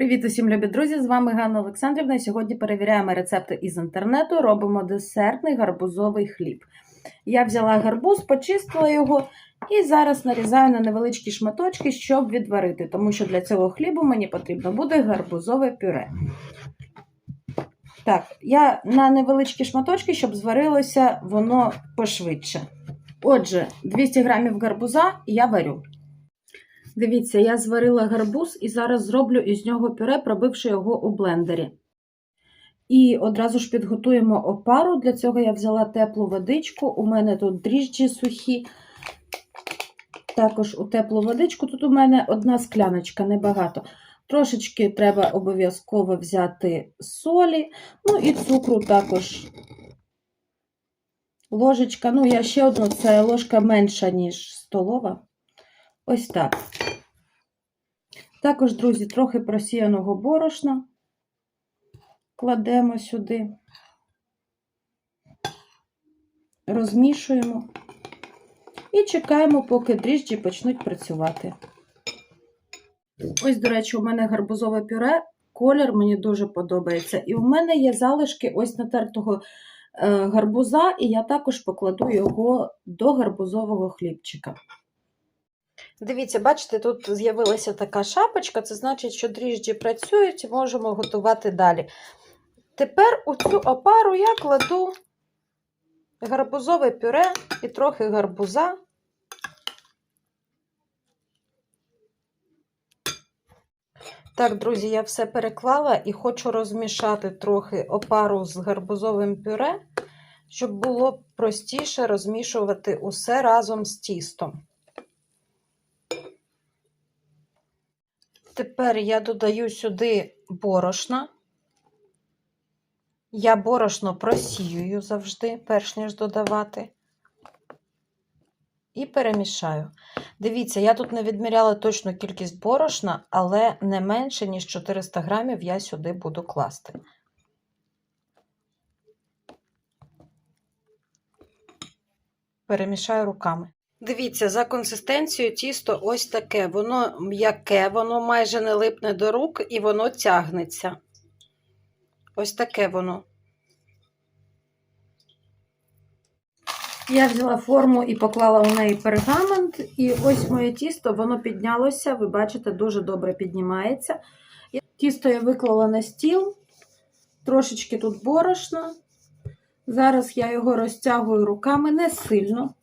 Привіт усім любі друзі! З вами Ганна Олександрівна. Сьогодні перевіряємо рецепти із інтернету. Робимо десертний гарбузовий хліб. Я взяла гарбуз, почистила його і зараз нарізаю на невеличкі шматочки, щоб відварити, тому що для цього хлібу мені потрібно буде гарбузове пюре. Так, я на невеличкі шматочки, щоб зварилося воно пошвидше. Отже, 200 грамів гарбуза я варю. Дивіться, я зварила гарбуз і зараз зроблю із нього пюре, пробивши його у блендері. І одразу ж підготуємо опару. Для цього я взяла теплу водичку. У мене тут дріжджі сухі. Також у теплу водичку. Тут у мене одна скляночка, небагато. Трошечки треба обов'язково взяти солі, ну і цукру також. Ложечка, ну, я ще одну, це ложка менша, ніж столова. Ось так. Також, друзі, трохи просіяного борошна кладемо сюди, розмішуємо і чекаємо, поки дріжджі почнуть працювати. Ось, до речі, у мене гарбузове пюре, колір мені дуже подобається. І у мене є залишки ось натертого гарбуза, і я також покладу його до гарбузового хлібчика. Дивіться, бачите, тут з'явилася така шапочка, це значить, що дріжджі працюють можемо готувати далі. Тепер у цю опару я кладу гарбузове пюре і трохи гарбуза. Так, друзі, я все переклала і хочу розмішати трохи опару з гарбузовим пюре, щоб було простіше розмішувати усе разом з тістом. Тепер я додаю сюди борошна. Я борошно просіюю завжди, перш ніж додавати. І перемішаю. Дивіться, я тут не відміряла точну кількість борошна, але не менше, ніж 400 грамів я сюди буду класти. Перемішаю руками. Дивіться, за консистенцією тісто ось таке. Воно м'яке, воно майже не липне до рук і воно тягнеться. Ось таке воно. Я взяла форму і поклала у неї пергамент, і ось моє тісто, воно піднялося, ви бачите, дуже добре піднімається. Тісто я виклала на стіл, трошечки тут борошна. Зараз я його розтягую руками не сильно.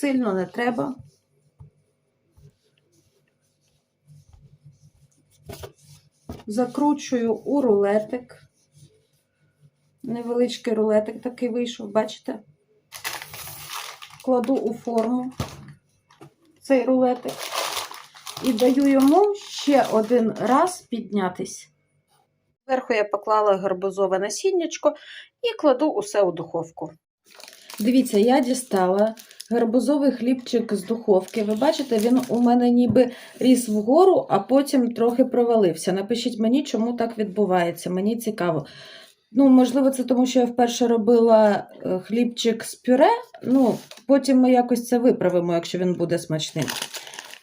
Сильно не треба. Закручую у рулетик. Невеличкий рулетик такий вийшов, бачите? Кладу у форму цей рулетик і даю йому ще один раз піднятись. Зверху я поклала гарбузове насіннячко і кладу усе у духовку. Дивіться, я дістала гарбузовий хлібчик з духовки. Ви бачите, він у мене ніби ріс вгору, а потім трохи провалився. Напишіть мені, чому так відбувається. Мені цікаво. Ну, можливо, це тому, що я вперше робила хлібчик з пюре. Ну, потім ми якось це виправимо, якщо він буде смачним.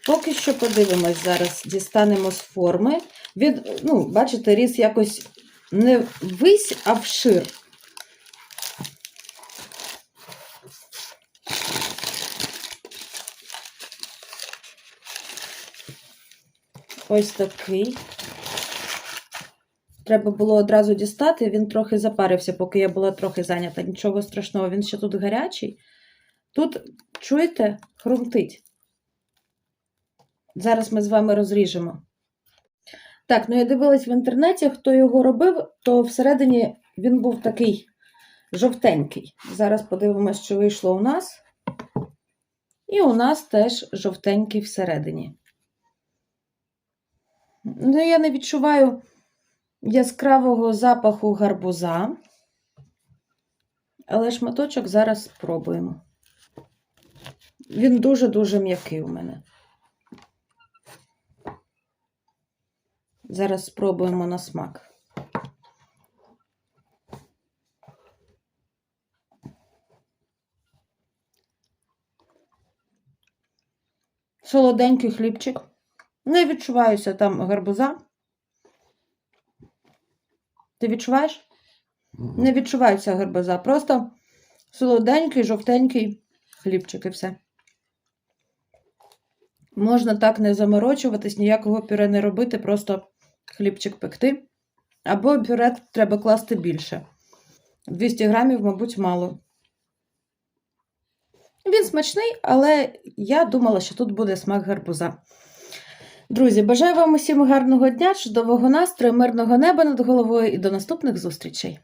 Поки що подивимось, зараз дістанемо з форми. Від, ну, бачите, ріс якось не вись, а вшир. Ось такий. Треба було одразу дістати, він трохи запарився, поки я була трохи зайнята. Нічого страшного, він ще тут гарячий. Тут, чуєте, хрумтить. Зараз ми з вами розріжемо. Так, ну я дивилась в інтернеті, хто його робив, то всередині він був такий жовтенький. Зараз подивимось, що вийшло у нас. І у нас теж жовтенький всередині. Ну, я не відчуваю яскравого запаху гарбуза, але шматочок зараз спробуємо. Він дуже-дуже м'який у мене. Зараз спробуємо на смак. Солоденький хлібчик. Не відчуваюся там гарбуза. Ти відчуваєш? Не відчувається гарбуза, просто солоденький, жовтенький хлібчик і все. Можна так не заморочуватись, ніякого пюре не робити, просто хлібчик пекти. Або пюре треба класти більше. 200 грамів, мабуть, мало. Він смачний, але я думала, що тут буде смак гарбуза. Друзі, бажаю вам усім гарного дня, чудового настрою, мирного неба над головою і до наступних зустрічей!